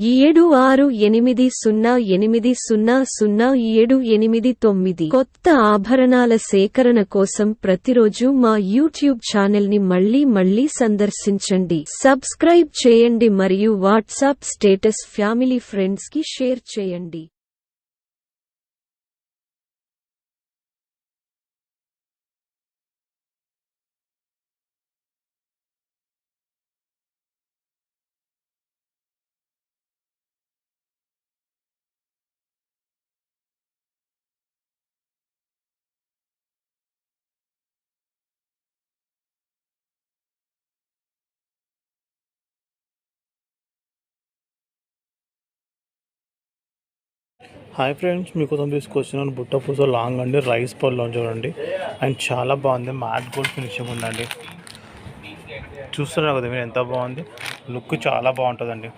ఏడు ఆరు ఎనిమిది సున్నా ఎనిమిది సున్నా సున్నా ఏడు ఎనిమిది తొమ్మిది. కొత్త ఆభరణాల సేకరణ కోసం ప్రతిరోజు మా యూట్యూబ్ ఛానల్ని మళ్ళీ మళ్ళీ సందర్శించండి. సబ్స్క్రైబ్ చేయండి మరియు వాట్సాప్ స్టేటస్ ఫ్యామిలీ ఫ్రెండ్స్కి షేర్ చేయండి. హాయ్ ఫ్రెండ్స్ మీకోసం తీసుకొచ్చినాను బుట్ట పూస లాంగ్ అండి రైస్ పళ్ళు చూడండి. అండ్ చాలా బాగుంది మ్యాట్ గోల్డ్ ఫినిషింగ్ ఉందండి. చూస్తున్నారు కదా మీరు ఎంత బాగుంది? లుక్ చాలా బాగుంటుందండి.